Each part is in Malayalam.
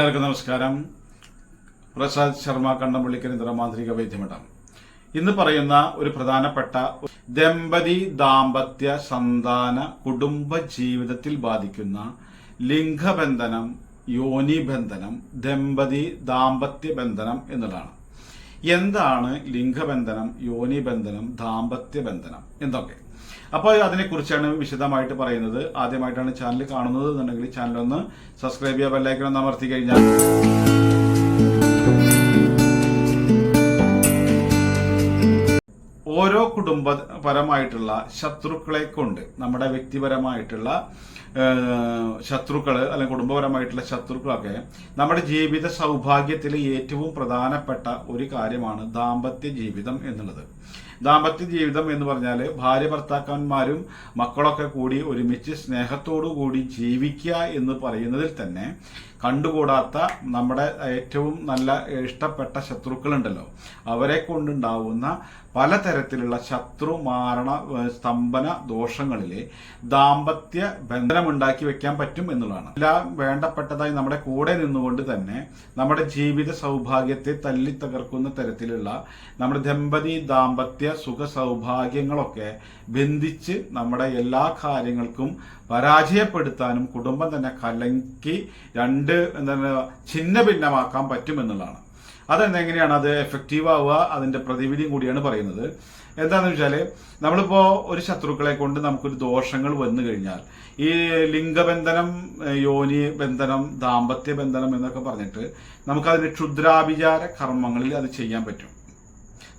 എല്ലാവർക്കും നമസ്കാരം. പ്രസാദ് ശർമ്മ കണ്ടംപള്ളിക്കരന്തര മാന്ത്രിക വൈദ്യമഠം ഇന്ന് പറയുന്ന ഒരു പ്രധാനപ്പെട്ട ദമ്പതി ദാമ്പത്യ സന്താന കുടുംബ ജീവിതത്തിൽ ബാധിക്കുന്ന ലിംഗബന്ധനം യോനിബന്ധനം ദമ്പതി ദാമ്പത്യ ബന്ധനം എന്നുള്ളതാണ് എന്താണ് ലിംഗബന്ധനം യോനിബന്ധനം ദാമ്പത്യ ബന്ധനം എന്തൊക്കെ അപ്പോൾ അതിനെക്കുറിച്ചാണ് വിശദമായിട്ട് പറയുന്നത്. ആദ്യമായിട്ടാണ് ചാനൽ കാണുന്നത് എന്നുണ്ടെങ്കിൽ ചാനൽ ഒന്ന് സബ്സ്ക്രൈബ് ചെയ്യുക ബെല്ലൈക്കൺ ഒന്ന് അമർത്തി കഴിഞ്ഞാൽ ഓരോ കുടുംബപരമായിട്ടുള്ള ശത്രുക്കളെ കൊണ്ട് നമ്മുടെ വ്യക്തിപരമായിട്ടുള്ള ശത്രുക്കൾ അല്ലെങ്കിൽ കുടുംബപരമായിട്ടുള്ള ശത്രുക്കളൊക്കെ നമ്മുടെ ജീവിത സൗഭാഗ്യത്തിൽ ഏറ്റവും പ്രധാനപ്പെട്ട ഒരു കാര്യമാണ് ദാമ്പത്യ ജീവിതം എന്നുള്ളത്. ദാമ്പത്യ ജീവിതം എന്ന് പറഞ്ഞാൽ ഭാര്യ ഭർത്താക്കന്മാരും മക്കളൊക്കെ കൂടി ഒരുമിച്ച് സ്നേഹത്തോടു കൂടി ജീവിക്കുക എന്ന് പറയുന്നതിൽ തന്നെ കണ്ടുകൂടാത്ത നമ്മുടെ ഏറ്റവും നല്ല ഇഷ്ടപ്പെട്ട ശത്രുക്കളുണ്ടല്ലോ. അവരെ കൊണ്ടുണ്ടാവുന്ന പലതരത്തിലുള്ള ശത്രു മാരണ സ്തംഭന ദോഷങ്ങളിലെ ദാമ്പത്യ ബന്ധനമുണ്ടാക്കി വെക്കാൻ പറ്റും എന്നുള്ളതാണ്. എല്ലാം വേണ്ടപ്പെട്ടതായി നമ്മുടെ കൂടെ നിന്നുകൊണ്ട് തന്നെ നമ്മുടെ ജീവിത സൗഭാഗ്യത്തെ തല്ലി തകർക്കുന്ന തരത്തിലുള്ള നമ്മുടെ ദമ്പതി ദാമ്പത്യ സുഖ സൗഭാഗ്യങ്ങളൊക്കെ ബന്ധിച്ച് നമ്മുടെ എല്ലാ കാര്യങ്ങൾക്കും പരാജയപ്പെടുത്താനും കുടുംബം തന്നെ കലങ്കി രണ്ട് എന്താണ് ഛിന്ന ഭിന്നമാക്കാൻ പറ്റുമെന്നുള്ളതാണ്. അതെങ്ങനെയാണ് അത് എഫക്റ്റീവ് ആവുക അതിന്റെ പ്രതിവിധിയും കൂടിയാണ് പറയുന്നത്. എന്താണെന്ന് വെച്ചാൽ നമ്മളിപ്പോ ഒരു ശത്രുക്കളെ കൊണ്ട് നമുക്കൊരു ദോഷങ്ങൾ വന്നു കഴിഞ്ഞാൽ ഈ ലിംഗബന്ധനം യോനി ബന്ധനം ദാമ്പത്യ ബന്ധനം എന്നൊക്കെ പറഞ്ഞിട്ട് നമുക്കതിന് ക്ഷുദ്രാഭിചാര കർമ്മങ്ങളിൽ അത് ചെയ്യാൻ പറ്റും.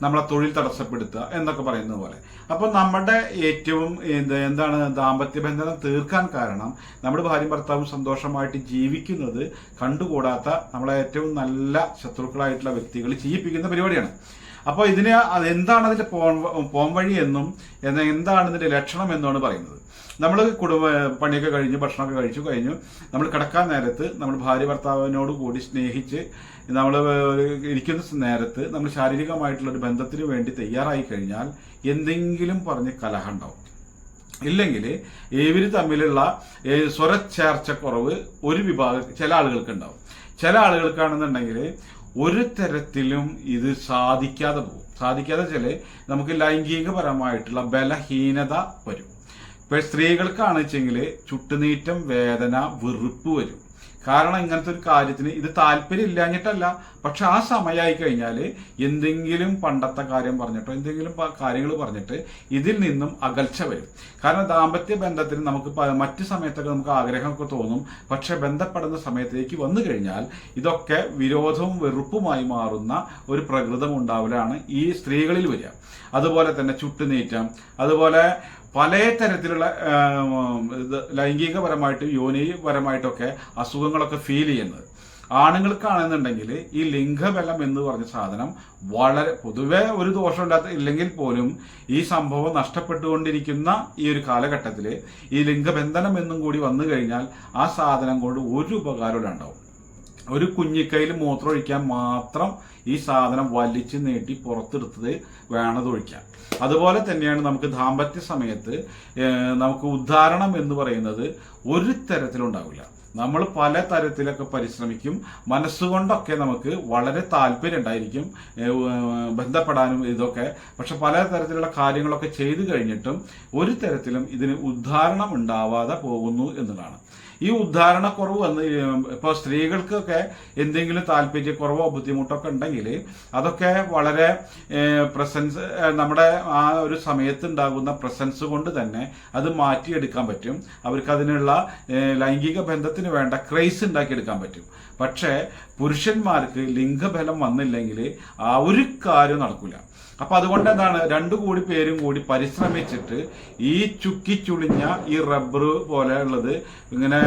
നമ്മളെ തൊഴിൽ തടസ്സപ്പെടുത്തുക എന്നൊക്കെ പറയുന്നത് പോലെ. അപ്പൊ നമ്മുടെ ഏറ്റവും എന്ത് എന്താണ് ദാമ്പത്യ ബന്ധനം തീർക്കാൻ കാരണം നമ്മുടെ ഭാര്യയും ഭർത്താവും സന്തോഷമായിട്ട് ജീവിക്കുന്നത് കണ്ടുകൂടാത്ത നമ്മളെ ഏറ്റവും നല്ല ശത്രുക്കളായിട്ടുള്ള വ്യക്തികൾ ചെയ്യിപ്പിക്കുന്ന പരിപാടിയാണ്. അപ്പോൾ ഇതിന് എന്താണ് അതിന്റെ പോം പോംവഴി എന്നും എന്താണ് ഇതിന്റെ ലക്ഷണം എന്നാണ് പറയുന്നത്. നമ്മൾ കുടുംബ പണിയൊക്കെ കഴിഞ്ഞു ഭക്ഷണമൊക്കെ കഴിച്ചു കഴിഞ്ഞു. നമ്മൾ കിടക്കാൻ നേരത്ത് നമ്മൾ ഭാര്യ ഭർത്താവിനോട് കൂടി സ്നേഹിച്ച് നമ്മൾ ഇരിക്കുന്ന നേരത്ത് നമ്മൾ ശാരീരികമായിട്ടുള്ള ഒരു ബന്ധത്തിന് വേണ്ടി തയ്യാറായി കഴിഞ്ഞാൽ എന്തെങ്കിലും പറഞ്ഞ് കലഹം ഉണ്ടാവും. ഇല്ലെങ്കിൽ ഇവർ തമ്മിലുള്ള സ്വരച്ചേർച്ചക്കുറവ് ഒരു വിഭാഗം ചില ആളുകൾക്ക് ഉണ്ടാവും. ചില ആളുകൾക്കാണെന്നുണ്ടെങ്കിൽ ഒരു തരത്തിലും ഇത് സാധിക്കാതെ പോകും. സാധിക്കാതെ വെച്ചാൽ നമുക്ക് ലൈംഗികപരമായിട്ടുള്ള ബലഹീനത വരും. ഇപ്പൊ സ്ത്രീകൾക്കാണെന്ന് വെച്ചെങ്കിൽ ചുട്ടുനീറ്റം വേദന വെറുപ്പ് വരും. കാരണം ഇങ്ങനത്തെ ഒരു കാര്യത്തിന് ഇത് താല്പര്യം ഇല്ലാഞ്ഞിട്ടല്ല പക്ഷെ ആ സമയമായി കഴിഞ്ഞാൽ എന്തെങ്കിലും പണ്ടത്തെ കാര്യം പറഞ്ഞിട്ടോ എന്തെങ്കിലും കാര്യങ്ങൾ പറഞ്ഞിട്ട് ഇതിൽ നിന്നും അകൽച്ച വരും. കാരണം ദാമ്പത്യ ബന്ധത്തിന് നമുക്ക് മറ്റു സമയത്തൊക്കെ നമുക്ക് ആഗ്രഹമൊക്കെ തോന്നും. പക്ഷെ ബന്ധപ്പെടുന്ന സമയത്തേക്ക് വന്നു കഴിഞ്ഞാൽ ഇതൊക്കെ വിരോധവും വെറുപ്പുമായി മാറുന്ന ഒരു പ്രകൃതം ഉണ്ടാവലാണ് ഈ സ്ത്രീകളിൽ വരിക. അതുപോലെ തന്നെ ചുട്ടുനീറ്റം അതുപോലെ പല തരത്തിലുള്ള ലൈംഗികപരമായിട്ടും യോനിപരമായിട്ടൊക്കെ അസുഖങ്ങളൊക്കെ ഫീൽ ചെയ്യുന്നത്. ആണുങ്ങൾക്കാണെന്നുണ്ടെങ്കിൽ ഈ ലിംഗബലം എന്ന് പറഞ്ഞ സാധനം വളരെ പൊതുവെ ഒരു ദോഷമില്ലാത്ത ഇല്ലെങ്കിൽ പോലും ഈ സംഭവം നഷ്ടപ്പെട്ടുകൊണ്ടിരിക്കുന്ന ഈ ഒരു കാലഘട്ടത്തിൽ ഈ ലിംഗബന്ധനം എന്നും കൂടി വന്നു കഴിഞ്ഞാൽ ആ സാധനം കൊണ്ട് ഒരു ഉപകാരം ഉണ്ടാവും. ഒരു കുഞ്ഞിക്കൈയിൽ മൂത്രം ഒഴിക്കാൻ മാത്രം ഈ സാധനം വലിച്ചു നീട്ടി പുറത്തെടുത്തത് വേണത് ഒഴിക്കാം. അതുപോലെ തന്നെയാണ് നമുക്ക് ദാമ്പത്യ സമയത്ത് നമുക്ക് ഉദ്ധാരണം എന്ന് പറയുന്നത് ഒരു തരത്തിലുണ്ടാവില്ല നമ്മൾ പല തരത്തിലൊക്കെ പരിശ്രമിക്കും. മനസ്സുകൊണ്ടൊക്കെ നമുക്ക് വളരെ താല്പര്യം ഉണ്ടായിരിക്കും ബന്ധപ്പെടാനും ഇതൊക്കെ. പക്ഷെ പല തരത്തിലുള്ള കാര്യങ്ങളൊക്കെ ചെയ്തു കഴിഞ്ഞിട്ടും ഒരു തരത്തിലും ഇതിന് ഉദ്ധാരണം ഉണ്ടാവാതെ പോകുന്നു എന്നുള്ളതാണ്. ഈ ഉദ്ധാരണക്കുറവ് വന്ന് ഇപ്പോൾ സ്ത്രീകൾക്കൊക്കെ എന്തെങ്കിലും താല്പര്യക്കുറവോ ബുദ്ധിമുട്ടൊക്കെ ഉണ്ടെങ്കിൽ അതൊക്കെ വളരെ പ്രസൻസ് നമ്മുടെ ആ ഒരു സമയത്ത് ഉണ്ടാകുന്ന പ്രസൻസ് കൊണ്ട് തന്നെ അത് മാറ്റിയെടുക്കാൻ പറ്റും. അവർക്ക് അതിനുള്ള ലൈംഗിക ബന്ധത്തിന് വേണ്ട ക്രൈസ് ഉണ്ടാക്കിയെടുക്കാൻ പറ്റും. പക്ഷേ പുരുഷന്മാർക്ക് ലിംഗബലം വന്നില്ലെങ്കിൽ ആ ഒരു കാര്യം നടക്കില്ല അപ്പൊ അതുകൊണ്ട് എന്താണ് രണ്ടു കൂടി പേരും കൂടി പരിശ്രമിച്ചിട്ട് ഈ ചുക്കി ചുളിഞ്ഞ ഈ റബ്ബർ പോലെ ഉള്ളത് ഇങ്ങനെ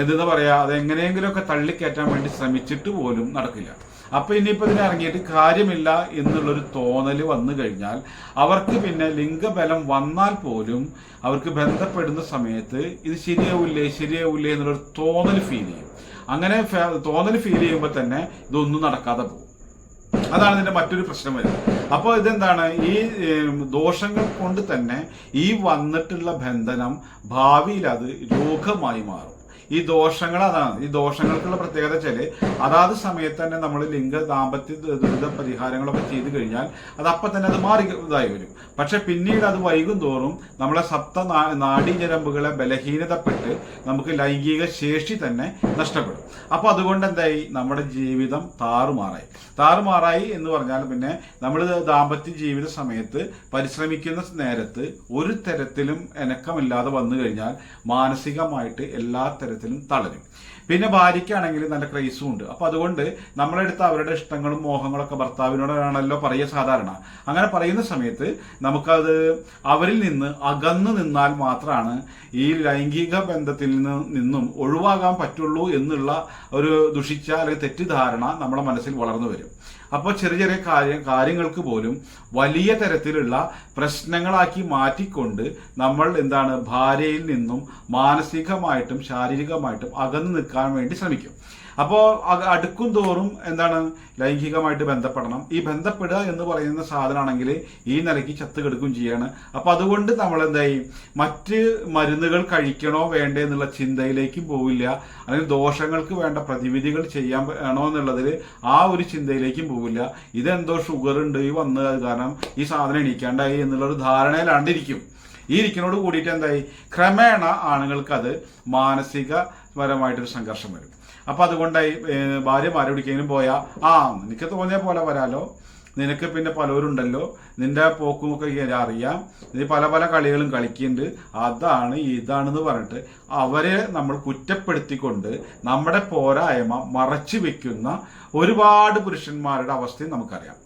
എന്തെന്ന് പറയാ അത് എങ്ങനെയെങ്കിലുമൊക്കെ തള്ളിക്കയറ്റാൻ വേണ്ടി ശ്രമിച്ചിട്ട് പോലും നടക്കില്ല. അപ്പൊ ഇനിയിപ്പോ ഇതിന് ഇറങ്ങിയിട്ട് കാര്യമില്ല എന്നുള്ളൊരു തോന്നൽ വന്നു കഴിഞ്ഞാൽ അവർക്ക് പിന്നെ ലിംഗബലം വന്നാൽ പോലും അവർക്ക് ബന്ധപ്പെടുന്ന സമയത്ത് ഇത് ശരിയാവില്ലേ ശരിയാവില്ലേ എന്നുള്ളൊരു തോന്നൽ ഫീൽ ചെയ്യും. അങ്ങനെ തോന്നൽ ഫീൽ ചെയ്യുമ്പോൾ തന്നെ ഇതൊന്നും നടക്കാതെ പോകും. അതാണ് ഇതിന്റെ മറ്റൊരു പ്രശ്നം വരുന്നത്. അപ്പോൾ ഇതെന്താണ്? ഈ ദോഷങ്ങൾ കൊണ്ട് തന്നെ ഈ വന്നിട്ടുള്ള ബന്ധനം ഭാവിയിൽ അത് രോഗമായി മാറും. ഈ ദോഷങ്ങൾ അതാണ് ഈ ദോഷങ്ങൾക്കുള്ള പ്രത്യേകത വെച്ചാൽ അതാത് സമയത്ത് തന്നെ നമ്മൾ ലിംഗ ദാമ്പത്യ ദുരിത പരിഹാരങ്ങളൊക്കെ ചെയ്തു കഴിഞ്ഞാൽ അത് അപ്പം തന്നെ അത് മാറി ഇതായി വരും. പക്ഷെ പിന്നീട് അത് വൈകും തോറും നമ്മളെ സപ്ത നാടിഞ്ഞരമ്പുകളെ ബലഹീനതപ്പെട്ട് നമുക്ക് ലൈംഗിക ശേഷി തന്നെ നഷ്ടപ്പെടും. അപ്പൊ അതുകൊണ്ട് എന്തായി? നമ്മുടെ ജീവിതം താറുമാറായി. താറുമാറായി എന്ന് പറഞ്ഞാൽ പിന്നെ നമ്മൾ ദാമ്പത്യ ജീവിത സമയത്ത് പരിശ്രമിക്കുന്ന നേരത്ത് ഒരു തരത്തിലും ഇണക്കമില്ലാതെ വന്നു കഴിഞ്ഞാൽ മാനസികമായിട്ട് എല്ലാ തരത്തിലും തളരും. പിന്നെ ഭാര്യയ്ക്കാണെങ്കിൽ നല്ല ക്രൈസും ഉണ്ട്. അപ്പൊ അതുകൊണ്ട് നമ്മളെടുത്ത് അവരുടെ ഇഷ്ടങ്ങളും മോഹങ്ങളൊക്കെ ഭർത്താവിനോടാണല്ലോ പറയുക സാധാരണ. അങ്ങനെ പറയുന്ന സമയത്ത് നമുക്കത് അവരിൽ നിന്ന് അകന്നു നിന്നാൽ മാത്രമാണ് ഈ ലൈംഗിക ബന്ധത്തിൽ നിന്ന് നിന്നും ഒഴിവാകാൻ പറ്റുള്ളൂ എന്നുള്ള ഒരു ദുഷിച്ച അല്ലെങ്കിൽ തെറ്റിദ്ധാരണ നമ്മുടെ മനസ്സിൽ വളർന്നു വരും. അപ്പോൾ ചെറിയ ചെറിയ കാര്യം കാര്യങ്ങൾക്ക് പോലും വലിയ തരത്തിലുള്ള പ്രശ്നങ്ങളാക്കി മാറ്റിക്കൊണ്ട് നമ്മൾ എന്താണ് ഭാര്യയിൽ നിന്നും മാനസികമായിട്ടും ശാരീരികമായിട്ടും അകന്നു നിൽക്കാൻ വേണ്ടി ശ്രമിക്കും. അപ്പോൾ അടുക്കും തോറും എന്താണ് ലൈംഗികമായിട്ട് ബന്ധപ്പെടണം. ഈ ബന്ധപ്പെടുക എന്ന് പറയുന്ന സാധനമാണെങ്കിൽ ഈ നിലയ്ക്ക് ചത്ത് കിടക്കും ചെയ്യാണ്. അപ്പൊ അതുകൊണ്ട് നമ്മൾ എന്തായി മറ്റ് മരുന്നുകൾ കഴിക്കണോ വേണ്ടേ എന്നുള്ള ചിന്തയിലേക്കും പോവില്ല. അല്ലെങ്കിൽ ദോഷങ്ങൾക്ക് വേണ്ട പ്രതിവിധികൾ ചെയ്യാൻ വേണോ എന്നുള്ളതിൽ ആ ഒരു ചിന്തയിലേക്കും പോവില്ല. ഇതെന്തോ ഷുഗർ ഉണ്ട് ഈ വന്ന് കാരണം ഈ സാധനം എണീക്കാണ്ടായി എന്നുള്ള ഒരു ധാരണയിലാണ്ടിരിക്കും. ഈ ഇരിക്കുന്നതോട് കൂടിയിട്ട് എന്തായി? ക്രമേണ ആണുങ്ങൾക്ക് അത് മാനസികപരമായിട്ടൊരു സംഘർഷം വരും. അപ്പൊ അതുകൊണ്ട് ഭാര്യ ഭാര്യമാരെ എവിടേക്കെങ്കിലും പോയാൽ ആ നിനക്ക് തോന്നിയ പോലെ വരാലോ? നിനക്ക് പിന്നെ പലരുണ്ടല്ലോ നിന്റെ പോക്കുമൊക്കെ അറിയാം. നീ പല പല കളികളും കളിക്കുന്നുണ്ട് അതാണ് ഇതാണെന്ന് പറഞ്ഞിട്ട് അവരെ നമ്മൾ കുറ്റപ്പെടുത്തിക്കൊണ്ട് നമ്മുടെ പോരായ്മ മറച്ചു വെക്കുന്ന ഒരുപാട് പുരുഷന്മാരുടെ അവസ്ഥയും നമുക്കറിയാം.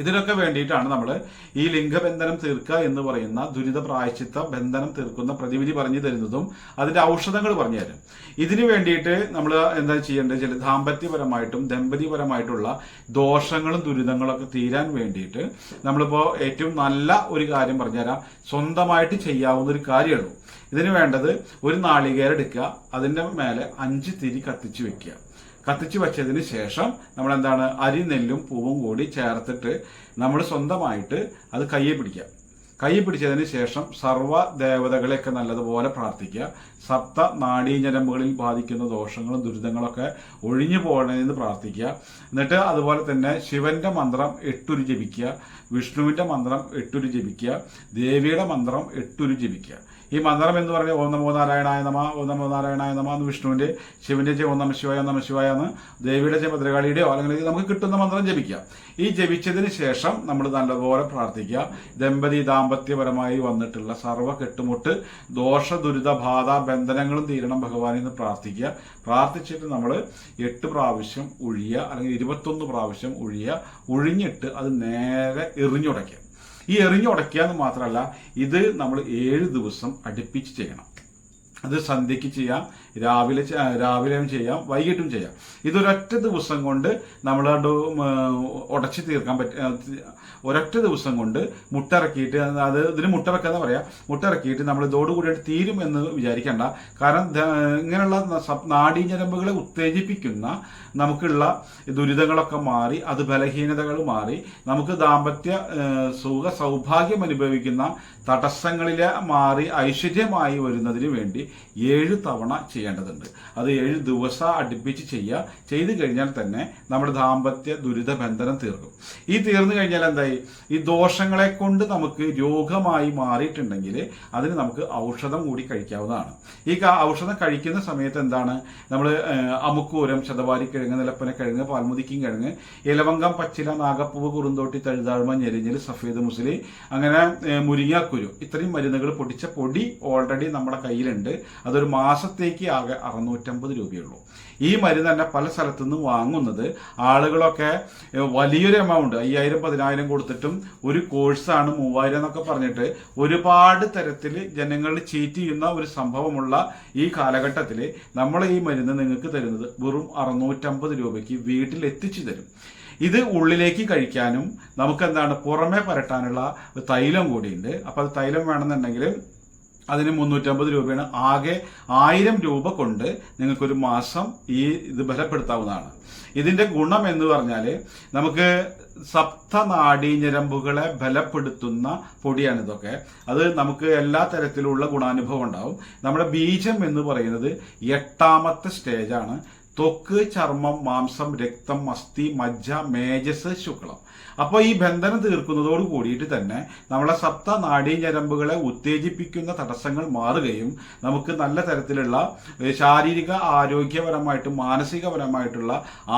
ഇതിനൊക്കെ വേണ്ടിയിട്ടാണ് നമ്മൾ ഈ ലിംഗബന്ധനം തീർക്കുക എന്ന് പറയുന്ന ദുരിത പ്രായശ്ചിത്ത ബന്ധനം തീർക്കുന്ന പ്രതിവിധി പറഞ്ഞു തരുന്നതും അതിന്റെ ഔഷധങ്ങൾ പറഞ്ഞു തരും. ഇതിനു വേണ്ടിയിട്ട് നമ്മൾ എന്താ ചെയ്യേണ്ടത് ചില ദാമ്പത്യപരമായിട്ടും ദമ്പതിപരമായിട്ടുള്ള ദോഷങ്ങളും ദുരിതങ്ങളൊക്കെ തീരാൻ വേണ്ടിയിട്ട് നമ്മളിപ്പോൾ ഏറ്റവും നല്ല ഒരു കാര്യം പറഞ്ഞുതരാം. സ്വന്തമായിട്ട് ചെയ്യാവുന്ന ഒരു കാര്യമുള്ളൂ ഇതിന് വേണ്ടത് ഒരു നാളികേരം എടുക്കുക. അതിന്റെ മേലെ അഞ്ച് തിരി കത്തിച്ചു വെക്കുക. കത്തിച്ചു വെച്ചതിന് ശേഷം നമ്മൾ എന്താണ് അരി നെല്ലും പൂവും കൂടി ചേർത്തിട്ട് നമ്മൾ സ്വന്തമായിട്ട് അത് കയ്യെ പിടിക്കാം കൈ പിടിച്ചതിന് ശേഷം സർവ ദേവതകളെയൊക്കെ നല്ലതുപോലെ പ്രാർത്ഥിക്കുക. സപ്ത നാഡീഞരമ്പുകളിൽ ബാധിക്കുന്ന ദോഷങ്ങളും ദുരിതങ്ങളൊക്കെ ഒഴിഞ്ഞു പോകണമെന്ന് പ്രാർത്ഥിക്കുക. എന്നിട്ട് അതുപോലെ തന്നെ ശിവന്റെ മന്ത്രം എട്ടുരു ജപിക്കുക. വിഷ്ണുവിന്റെ മന്ത്രം എട്ടുരു ജപിക്കുക. ദേവിയുടെ മന്ത്രം എട്ടുരു ജപിക്കുക. ഈ മന്ത്രം എന്ന് പറഞ്ഞാൽ ഓം നമോ നാരായണായ നമ ഓം നമോ നാരായണായ നമ എന്ന് വിഷ്ണുവിന്റെ ശിവന്റെ ജയ ഓം നമ ശിവായ നമ ശിവായ എന്ന് ദേവിയുടെ ജയ ഭദ്രകാളിയുടെയോ അല്ലെങ്കിൽ നമുക്ക് കിട്ടുന്ന മന്ത്രം ജപിക്കാം. ഈ ജപിച്ചതിന് ശേഷം നമ്മൾ നല്ലപോലെ പ്രാർത്ഥിക്കുക. ദമ്പതി ദാമ്പത്യപരമായി വന്നിട്ടുള്ള സർവ കെട്ടുമുട്ട് ദോഷ ദുരിത ബാധ ബന്ധനങ്ങളും തീരണം ഭഗവാനിൽ നിന്ന് പ്രാർത്ഥിക്കുക. പ്രാർത്ഥിച്ചിട്ട് നമ്മൾ എട്ട് പ്രാവശ്യം ഒഴിയുക അല്ലെങ്കിൽ ഇരുപത്തൊന്ന് പ്രാവശ്യം ഒഴിയുക ഒഴിഞ്ഞിട്ട് അത് നേരെ എറിഞ്ഞുടയ്ക്കുക. ഈ എറിഞ്ഞുടയ്ക്കുക എന്ന് മാത്രമല്ല ഇത് നമ്മൾ ഏഴ് ദിവസം അടുപ്പിച്ച് ചെയ്യണം. അത് സന്ധ്യയ്ക്ക് ചെയ്യാം രാവിലെ രാവിലെയും ചെയ്യാം വൈകിട്ടും ചെയ്യാം. ഇതൊരൊറ്റ ദിവസം കൊണ്ട് നമ്മൾ ഉടച്ചു തീർക്കാൻ പറ്റ ഒരൊറ്റ ദിവസം കൊണ്ട് മുട്ടിറക്കിയിട്ട് അത് ഇതിന് മുട്ടിറക്കുക എന്ന് പറയാം മുട്ടിറക്കിയിട്ട് നമ്മൾ ഇതോടുകൂടിയിട്ട് തീരും എന്ന് വിചാരിക്കേണ്ട. കാരണം ഇങ്ങനെയുള്ള നാഡീഞ്ഞരമ്പുകളെ ഉത്തേജിപ്പിക്കുന്ന നമുക്കുള്ള ദുരിതങ്ങളൊക്കെ മാറി അത് ബലഹീനതകൾ മാറി നമുക്ക് ദാമ്പത്യ സുഖ സൗഭാഗ്യം അനുഭവിക്കുന്ന തടസ്സങ്ങളിലെ മാറി ഐശ്വര്യമായി വരുന്നതിന് വേണ്ടി ഏഴ് തവണ ചെയ്യേണ്ടതുണ്ട്. അത് ഏഴ് ദിവസം അടുപ്പിച്ച് ചെയ്യുക ചെയ്തു കഴിഞ്ഞാൽ തന്നെ നമ്മുടെ ദാമ്പത്യ ദുരിത ബന്ധനം തീർക്കും. ഈ തീർന്നു കഴിഞ്ഞാൽ എന്തായി? ഈ ദോഷങ്ങളെ കൊണ്ട് നമുക്ക് രോഗമായി മാറിയിട്ടുണ്ടെങ്കിൽ അതിന് നമുക്ക് ഔഷധം കൂടി കഴിക്കാവുന്നതാണ്. ഈ ഔഷധം കഴിക്കുന്ന സമയത്ത് എന്താണ്? നമ്മൾ അമുക്കൂരം നിലപ്പന കിഴങ്ങ് പാൽമുതിക്കും കിഴങ്ങ് ഇലവങ്കം പച്ചില നാഗപ്പൂവ് കുറുന്തോട്ടി തഴുതാഴ്മ ഞെരിഞ്ഞൽ സഫേദ് മുസ്ലി അങ്ങനെ ഏഹ്, മുരിങ്ങാക്കുരു ഇത്രയും മരുന്നുകൾ പൊടിച്ച പൊടി ഓൾറെഡി നമ്മുടെ കയ്യിലുണ്ട്. അതൊരു മാസത്തേക്ക് ആകെ അറുന്നൂറ്റമ്പത് രൂപയുള്ളൂ. ഈ മരുന്ന് തന്നെ പല സ്ഥലത്തു നിന്നും വാങ്ങുന്നത് ആളുകളൊക്കെ വലിയൊരു എമൗണ്ട് അയ്യായിരം പതിനായിരം കൊടുത്തിട്ടും ഒരു കോഴ്സാണ് മൂവായിരം എന്നൊക്കെ പറഞ്ഞിട്ട് ഒരുപാട് തരത്തിൽ ജനങ്ങൾ ചീറ്റ് ചെയ്യുന്ന ഒരു സംഭവമുള്ള ഈ കാലഘട്ടത്തിൽ നമ്മൾ ഈ മരുന്ന് നിങ്ങൾക്ക് തരുന്നത് വെറും അറുന്നൂറ്റമ്പത് രൂപയ്ക്ക് വീട്ടിൽ എത്തിച്ചു തരും. ഇത് ഉള്ളിലേക്ക് കഴിക്കാനും നമുക്ക് എന്താണ് പുറമെ പരട്ടാനുള്ള തൈലം കൂടിയുണ്ട്. അപ്പോൾ അത് തൈലം വേണമെന്നുണ്ടെങ്കിൽ അതിന് മുന്നൂറ്റമ്പത് രൂപയാണ്. ആകെ ആയിരം രൂപ കൊണ്ട് നിങ്ങൾക്കൊരു മാസം ഈ ഇത് ബലപ്പെടുത്താവുന്നതാണ്. ഇതിന്റെ ഗുണം എന്ന് പറഞ്ഞാൽ നമുക്ക് സപ്തനാഡീഞരമ്പുകളെ ബലപ്പെടുത്തുന്ന പൊടിയാണ് ഇതൊക്കെ. അത് നമുക്ക് എല്ലാ തരത്തിലുള്ള ഗുണാനുഭവം ഉണ്ടാവും. നമ്മുടെ ബീജം എന്ന് പറയുന്നത് എട്ടാമത്തെ സ്റ്റേജാണ്. ത്വക്ക് ചർമ്മം മാംസം രക്തം അസ്ഥി മജ്ജ മേജസ് ശുക്ലം. അപ്പോൾ ഈ ബന്ധനം തീർക്കുന്നതോട് കൂടിയിട്ട് തന്നെ നമ്മളെ സപ്ത നാഡീഞരമ്പുകളെ ഉത്തേജിപ്പിക്കുന്ന തടസ്സങ്ങൾ മാറുകയും നമുക്ക് നല്ല തരത്തിലുള്ള ശാരീരിക ആരോഗ്യപരമായിട്ടും മാനസികപരമായിട്ടുള്ള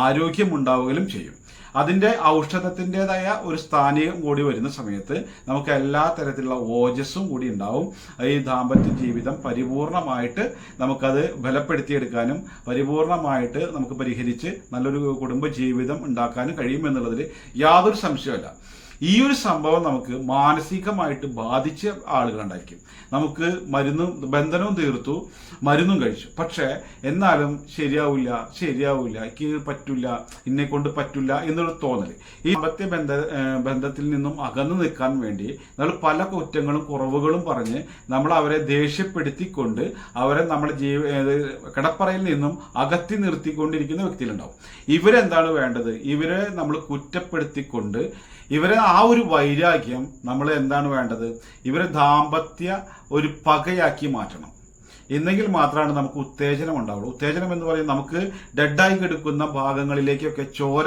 ആരോഗ്യം ഉണ്ടാവുകയും ചെയ്യും. അതിന്റെ ഔഷധത്തിന്റെതായ ഒരു സ്ഥാനികം കൂടി വരുന്ന സമയത്ത് നമുക്ക് എല്ലാ തരത്തിലുള്ള ഓജസ്സും കൂടി ഉണ്ടാവും. ഈ ദാമ്പത്യ ജീവിതം പരിപൂർണമായിട്ട് നമുക്കത് ബലപ്പെടുത്തിയെടുക്കാനും പരിപൂർണമായിട്ട് നമുക്ക് പരിഹരിച്ച് നല്ലൊരു കുടുംബ ജീവിതം ഉണ്ടാക്കാനും കഴിയുമെന്നുള്ളതിൽ യാതൊരു സംശയമല്ല ഈ ഒരു സംഭവം നമുക്ക് മാനസികമായിട്ട് ബാധിച്ച ആളുകളുണ്ടായിരിക്കും. നമുക്ക് മരുന്നും ബന്ധനവും തീർത്തു മരുന്നും കഴിച്ചു. പക്ഷേ എന്നാലും ശരിയാവില്ല ശരിയാവില്ല എനിക്ക് പറ്റില്ല എന്നെ കൊണ്ട് പറ്റില്ല എന്നുള്ള തോന്നൽ ഈ ദാമ്പത്യ ബന്ധ ബന്ധത്തിൽ നിന്നും അകന്നു നിൽക്കാൻ വേണ്ടി നമ്മൾ പല കുറ്റങ്ങളും കുറവുകളും പറഞ്ഞ് നമ്മൾ അവരെ ദേഷ്യപ്പെടുത്തിക്കൊണ്ട് അവരെ നമ്മുടെ ജീവ കിടപ്പറയിൽ നിന്നും അകത്തി നിർത്തിക്കൊണ്ടിരിക്കുന്ന വ്യക്തികളുണ്ടാവും. ഇവരെന്താണ് വേണ്ടത്? ഇവരെ നമ്മൾ കുറ്റപ്പെടുത്തിക്കൊണ്ട് ഇവരെ ആ ഒരു വൈരാഗ്യം നമ്മൾ എന്താണ് വേണ്ടത്? ഇവരെ ദാമ്പത്യ ഒരു പകയാക്കി മാറ്റണം. എന്നെങ്കിൽ മാത്രമാണ് നമുക്ക് ഉത്തേജനം ഉണ്ടാവുള്ളൂ. ഉത്തേജനം എന്ന് പറയുന്നത് നമുക്ക് ഡെഡായി കിടക്കുന്ന ഭാഗങ്ങളിലേക്കൊക്കെ ചോര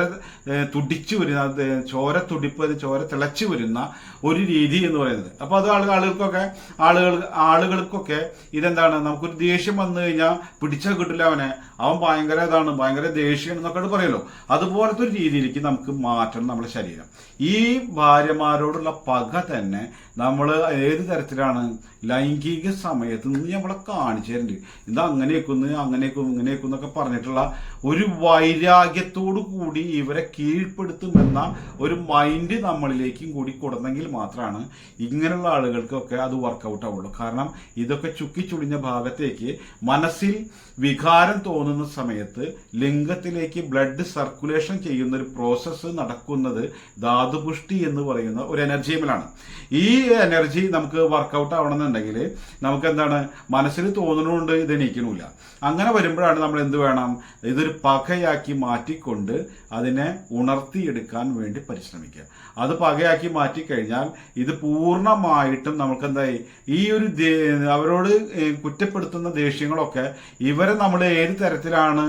തുടിച്ചു വരുന്ന ചോര തുടിപ്പ് ചോര തിളച്ചു വരുന്ന ഒരു രീതി എന്ന് പറയുന്നത്. അപ്പോൾ അത് ആളുകൾ ആളുകൾക്കൊക്കെ ആളുകൾ ആളുകൾക്കൊക്കെ ഇതെന്താണ്? നമുക്കൊരു ദേഷ്യം വന്നു കഴിഞ്ഞാൽ പിടിച്ചാൽ കിട്ടില്ല അവനെ. അവൻ ഭയങ്കര ഇതാണ് ഭയങ്കര ദേഷ്യം എന്നൊക്കെ പറയല്ലോ അതുപോലത്തെ ഒരു രീതിയിലേക്ക് നമുക്ക് മാറ്റണം നമ്മുടെ ശരീരം. ഈ ഭാര്യമാരോടുള്ള പക തന്നെ നമ്മൾ ഏത് തരത്തിലാണ് ലൈംഗിക സമയത്ത് നിന്ന് നമ്മളെ കാണിച്ചു തരുന്നുണ്ട് ഇത് അങ്ങനെയൊക്കെന്ന് അങ്ങനെയൊക്കും ഇങ്ങനെയൊക്കും എന്നൊക്കെ പറഞ്ഞിട്ടുള്ള ഒരു വൈരാഗ്യത്തോടു കൂടി ഇവരെ കീഴ്പ്പെടുത്തുമെന്ന ഒരു മൈൻഡ് നമ്മളിലേക്കും കൂടി കൊടുന്നെങ്കിൽ മാത്രമാണ് ഇങ്ങനെയുള്ള ആളുകൾക്കൊക്കെ അത് വർക്കൗട്ട് ആവുള്ളൂ. കാരണം ഇതൊക്കെ ചുക്കിച്ചുളിഞ്ഞ ഭാഗത്തേക്ക് മനസ്സിൽ വികാരം തോന്നുന്ന സമയത്ത് ലിംഗത്തിലേക്ക് ബ്ലഡ് സർക്കുലേഷൻ ചെയ്യുന്ന ഒരു പ്രോസസ്സ് നടക്കുന്നത് ധാതുപുഷ്ടി എന്ന് പറയുന്ന ഒരു എനർജിയമിലാണ് ഈ എനർജി നമുക്ക് വർക്കൗട്ട് ആവണമെന്നുണ്ടെങ്കിൽ നമുക്ക് എന്താണ് മനസ്സിൽ തോന്നുന്നുണ്ട് ഇത് എണീക്കണില്ല അങ്ങനെ വരുമ്പോഴാണ് നമ്മൾ എന്ത് വേണം? ഇതൊരു പകയാക്കി മാറ്റിക്കൊണ്ട് അതിനെ ഉണർത്തിയെടുക്കാൻ വേണ്ടി പരിശ്രമിക്കുക. അത് പകയാക്കി മാറ്റിക്കഴിഞ്ഞാൽ ഇത് പൂർണമായിട്ടും നമുക്ക് എന്തായി ഈ ഒരു അവരോട് കുറ്റപ്പെടുത്തുന്ന ദേഷ്യങ്ങളൊക്കെ ഇവരെ നമ്മൾ ഏത് തരത്തിലാണ്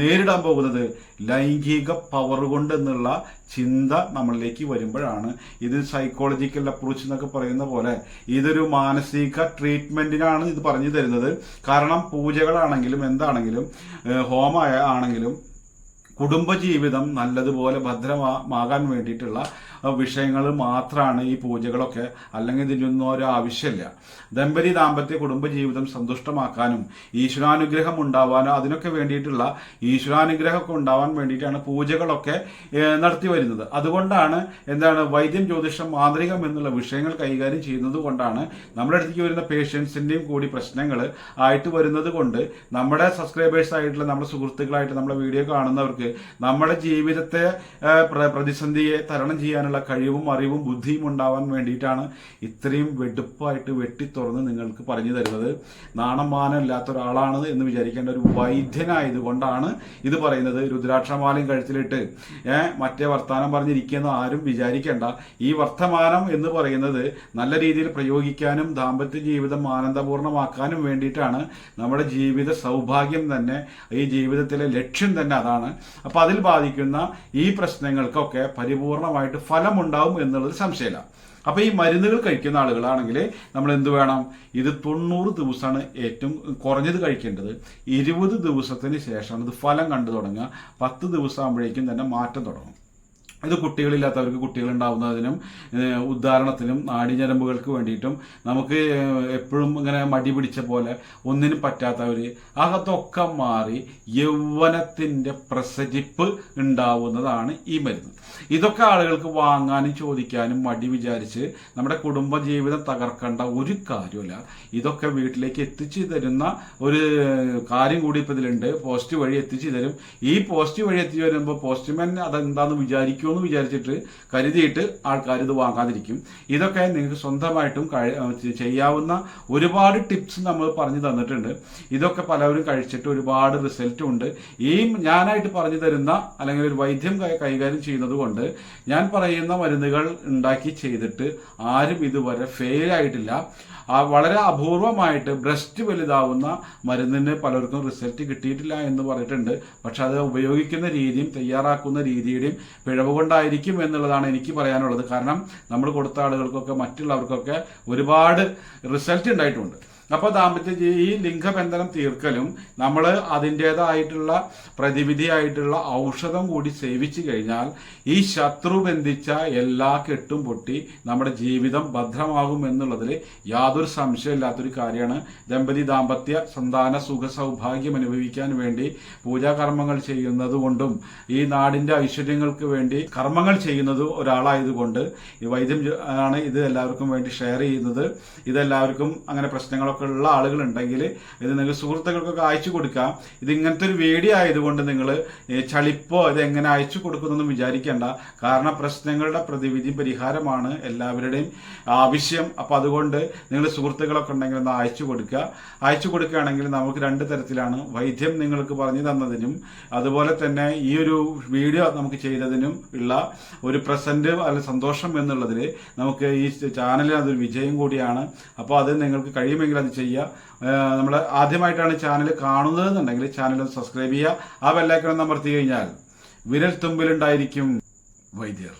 നേരിടാൻ പോകുന്നത്? ലൈംഗിക പവർ കൊണ്ട് എന്നുള്ള ചിന്ത നമ്മളിലേക്ക് വരുമ്പോഴാണ്. ഇത് സൈക്കോളജിക്കൽ അപ്രോച്ച് എന്നൊക്കെ പറയുന്ന പോലെ ഇതൊരു മാനസിക ട്രീറ്റ്മെന്റിനാണ് ഇത് പറഞ്ഞു തരുന്നത്. കാരണം പൂജകളാണെങ്കിലും എന്താണെങ്കിലും ഹോമ ആണെങ്കിലും കുടുംബജീവിതം നല്ലതുപോലെ ഭദ്രമാകാൻ വേണ്ടിയിട്ടുള്ള വിഷയങ്ങൾ മാത്രമാണ് ഈ പൂജകളൊക്കെ അല്ലെങ്കിൽ ഇതിനൊന്നും ഒരു ആവശ്യമില്ല. ദമ്പതി ദാമ്പത്യ കുടുംബജീവിതം സന്തുഷ്ടമാക്കാനും ഈശ്വരാനുഗ്രഹം ഉണ്ടാവാനും അതിനൊക്കെ വേണ്ടിയിട്ടുള്ള ഈശ്വരാനുഗ്രഹമൊക്കെ ഉണ്ടാവാൻ വേണ്ടിയിട്ടാണ് പൂജകളൊക്കെ നടത്തി വരുന്നത്. അതുകൊണ്ടാണ് എന്താണ് വൈദ്യം ജ്യോതിഷം മാന്ത്രികം എന്നുള്ള വിഷയങ്ങൾ കൈകാര്യം ചെയ്യുന്നത് കൊണ്ടാണ് നമ്മുടെ അടുത്തേക്ക് വരുന്ന പേഷ്യൻസിന്റെയും കൂടി പ്രശ്നങ്ങൾ ആയിട്ട് വരുന്നത് കൊണ്ട് നമ്മുടെ സബ്സ്ക്രൈബേഴ്സ് ആയിട്ടുള്ള നമ്മുടെ സുഹൃത്തുക്കളായിട്ട് നമ്മുടെ വീഡിയോ കാണുന്നവർക്ക് നമ്മുടെ ജീവിതത്തെ പ്രതിസന്ധിയെ തരണം ചെയ്യാനുള്ള കഴിവും അറിവും ബുദ്ധിയും ഉണ്ടാവാൻ വേണ്ടിയിട്ടാണ് ഇത്രയും വെടുപ്പായിട്ട് വെട്ടി തുറന്ന് നിങ്ങൾക്ക് പറഞ്ഞു തരുന്നത്. നാണം മാനം ഇല്ലാത്ത ഒരാളാണ് എന്ന് വിചാരിക്കേണ്ട ഒരു വൈദ്യനായതുകൊണ്ടാണ് ഇത് പറയുന്നത്. രുദ്രാക്ഷമാലയും കഴുത്തിലിട്ട് മറ്റേ വർത്തമാനം പറഞ്ഞിരിക്കുന്ന ആരും വിചാരിക്കേണ്ട. ഈ വർത്തമാനം എന്ന് പറയുന്നത് നല്ല രീതിയിൽ പ്രയോഗിക്കാനും ദാമ്പത്യ ജീവിതം ആനന്ദപൂർണമാക്കാനും വേണ്ടിയിട്ടാണ്. നമ്മുടെ ജീവിത സൗഭാഗ്യം തന്നെ ഈ ജീവിതത്തിലെ ലക്ഷ്യം തന്നെ അതാണ്. അപ്പൊ അതിൽ ബാധിക്കുന്ന ഈ പ്രശ്നങ്ങൾക്കൊക്കെ പരിപൂർണമായിട്ട് ഫലമുണ്ടാവും എന്നുള്ളത് സംശയമില്ല. അപ്പോൾ ഈ മരുന്നുകൾ കഴിക്കുന്ന ആളുകളാണെങ്കിൽ നമ്മൾ എന്ത് വേണം? ഇത് തൊണ്ണൂറ് ദിവസമാണ് ഏറ്റവും കുറഞ്ഞത് കഴിക്കേണ്ടത്. ഇരുപത് ദിവസത്തിന് ശേഷമാണ് ഇത് ഫലം കണ്ടു തുടങ്ങുക. പത്ത് ദിവസം ആകുമ്പോഴേക്കും തന്നെ മാറ്റം തുടങ്ങും. ഇത് കുട്ടികളില്ലാത്തവർക്ക് കുട്ടികൾ ഉണ്ടാവുന്നതിനും ഏഹ്, ഉദ്ധാരണത്തിനും നാടിഞ്ഞരമ്പുകൾക്ക് വേണ്ടിയിട്ടും നമുക്ക് എപ്പോഴും ഇങ്ങനെ മടി പിടിച്ച പോലെ ഒന്നിനും പറ്റാത്തവർ അതൊക്കെ മാറി യൗവനത്തിന്റെ പ്രസരിപ്പ് ഉണ്ടാവുന്നതാണ് ഈ മരുന്ന്. ഇതൊക്കെ ആളുകൾക്ക് വാങ്ങാനും ചോദിക്കാനും മടി വിചാരിച്ച് നമ്മുടെ കുടുംബ ജീവിതം തകർക്കേണ്ട ഒരു കാര്യമില്ല. ഇതൊക്കെ വീട്ടിലേക്ക് എത്തിച്ചു തരുന്ന ഒരു കാര്യം കൂടി ഇപ്പം ഇതിലുണ്ട്. പോസ്റ്റ് വഴി എത്തിച്ചു തരും. ഈ പോസ്റ്റ് വഴി എത്തിച്ചു വരുമ്പോൾ പോസ്റ്റ്മാൻ അതെന്താന്ന് വിചാരിക്കും എന്ന് വിചാരിച്ചിട്ട് കരുതിയിട്ട് ആൾക്കാർ ഇത് വാങ്ങാതിരിക്കും. ഇതൊക്കെ നിങ്ങൾക്ക് സ്വന്തമായിട്ടും ചെയ്യാവുന്ന ഒരുപാട് ടിപ്സ് നമ്മൾ പറഞ്ഞു തന്നിട്ടുണ്ട്. ഇതൊക്കെ പലവരും കഴിച്ചിട്ട് ഒരുപാട് റിസൾട്ടും ഉണ്ട്. ഈ ഞാനായിട്ട് പറഞ്ഞു തരുന്ന അല്ലെങ്കിൽ ഒരു വൈദ്യം കൈകാര്യം ചെയ്യുന്നത് കൊണ്ട് ഞാൻ പറയുന്ന മരുന്നുകൾ ഉണ്ടാക്കി ചെയ്തിട്ട് ആരും ഇതുവരെ ഫെയിൽ ആയിട്ടില്ല. വളരെ അപൂർവമായിട്ട് ബ്രസ്റ്റ് വലുതാവുന്ന മരുന്നിന് പലർക്കും റിസൾട്ട് കിട്ടിയിട്ടില്ല എന്ന് പറഞ്ഞിട്ടുണ്ട്. പക്ഷെ അത് ഉപയോഗിക്കുന്ന രീതിയും തയ്യാറാക്കുന്ന രീതിയുടെയും പിഴവ് കൊണ്ടായിരിക്കും എന്നുള്ളതാണ് എനിക്ക് പറയാനുള്ളത്. കാരണം നമ്മൾ കൊടുത്ത ആളുകൾക്കൊക്കെ മറ്റുള്ളവർക്കൊക്കെ ഒരുപാട് റിസൾട്ട് ഉണ്ടായിട്ടുണ്ട്. അപ്പോൾ ദാമ്പത്യ ഈ ലിംഗബന്ധനം തീർക്കലും നമ്മൾ അതിന്റെതായിട്ടുള്ള പ്രതിവിധിയായിട്ടുള്ള ഔഷധം കൂടി സേവിച്ചു കഴിഞ്ഞാൽ ഈ ശത്രു ബന്ധിച്ച എല്ലാ കെട്ടും പൊട്ടി നമ്മുടെ ജീവിതം ഭദ്രമാകും എന്നുള്ളതിൽ യാതൊരു സംശയമില്ലാത്തൊരു കാര്യമാണ്. ദമ്പതി ദാമ്പത്യ സന്താന സുഖ സൗഭാഗ്യം അനുഭവിക്കാൻ വേണ്ടി പൂജാകർമ്മങ്ങൾ ചെയ്യുന്നത് കൊണ്ടും ഈ നാടിന്റെ ഐശ്വര്യങ്ങൾക്ക് വേണ്ടി കർമ്മങ്ങൾ ചെയ്യുന്നത് ഒരാളായതുകൊണ്ട് ഈ വൈദ്യം ആണ് ഇത് എല്ലാവർക്കും വേണ്ടി ഷെയർ ചെയ്യുന്നത്. ഇതെല്ലാവർക്കും അങ്ങനെ പ്രശ്നങ്ങളൊക്കെ ഉള്ള ആളുകളുണ്ടെങ്കിൽ ഇത് നിങ്ങൾ സുഹൃത്തുക്കൾക്കൊക്കെ അയച്ചു കൊടുക്കാം. ഇത് ഇങ്ങനത്തെ ഒരു വീഡിയോ ആയതുകൊണ്ട് നിങ്ങൾ ചളിപ്പോ ഇത് എങ്ങനെ അയച്ചു കൊടുക്കുന്നൊന്നും വിചാരിക്കേണ്ട. കാരണം പ്രശ്നങ്ങളുടെ പ്രതിവിധി പരിഹാരമാണ് എല്ലാവരുടെയും ആവശ്യം. അപ്പൊ അതുകൊണ്ട് നിങ്ങൾ സുഹൃത്തുക്കളൊക്കെ ഉണ്ടെങ്കിൽ ഒന്ന് അയച്ചു കൊടുക്കുക. അയച്ചു കൊടുക്കുകയാണെങ്കിൽ നമുക്ക് രണ്ട് തരത്തിലാണ്. വൈദ്യം നിങ്ങൾക്ക് പറഞ്ഞു തന്നതിനും അതുപോലെ തന്നെ ഈ ഒരു വീഡിയോ നമുക്ക് ചെയ്തതിനും ഉള്ള ഒരു പ്രസന്റ് അല്ല സന്തോഷം എന്നുള്ളതിൽ നമുക്ക് ഈ ചാനലിന് അതൊരു വിജയം കൂടിയാണ്. അപ്പോൾ അത് നിങ്ങൾക്ക് കഴിയുമെങ്കിൽ അത് ചെയ്യുക നമ്മൾ ആദ്യമായിട്ടാണ് ചാനൽ കാണുന്നത് എന്നുണ്ടെങ്കിൽ ചാനൽ സബ്സ്ക്രൈബ് ചെയ്യുക. ആ ബെല്ലൈക്കൺ അമർത്തി കഴിഞ്ഞാൽ വിരൽ തുമ്പിലുണ്ടായിരിക്കും വൈദ്യർ.